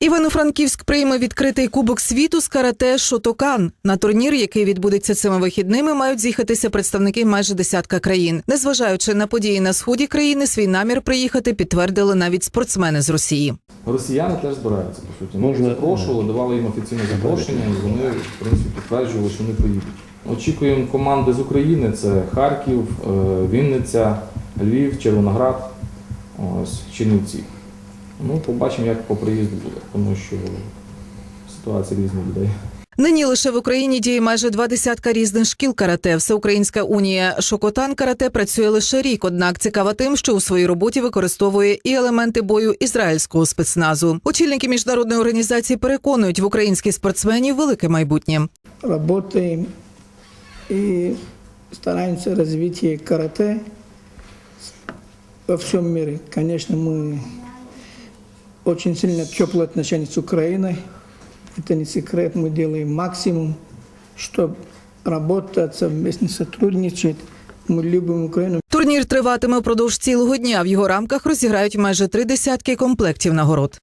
Івано-Франківськ прийме відкритий кубок світу з карате Шотокан. На турнір, який відбудеться цими вихідними, мають з'їхатися представники майже десятка країн. Незважаючи на події на сході країни, свій намір приїхати підтвердили навіть спортсмени з Росії. Росіяни теж збираються, по суті. Можна- запрошували, давали їм офіційне запрошення, і вони, в принципі, підтверджували, що вони приїдуть. Очікуємо команди з України: це Харків, е, Вінниця, Львів, Червоноград, ось, Чернівці. Ну, побачимо, як по приїзду буде, тому що ситуація різна людей. Нині лише в Україні діє майже два десятка різних шкіл карате. Всеукраїнська унія Шокотан карате працює лише рік. Однак цікава тим, що у своїй роботі використовує і елементи бою ізраїльського спецназу. Очільники міжнародної організації переконують, в українських спортсменів велике майбутнє. работаем и стараемся развитие карате во всем мире. Конечно, мы очень сильно теплые отношения с Украиной. Это не секрет, мы делаем максимум, чтобы работать, совместно сотрудничать. Мы любим Украину, Турнір триватиме впродовж цілого дня. В його рамках розіграють майже три десятки комплектів нагород.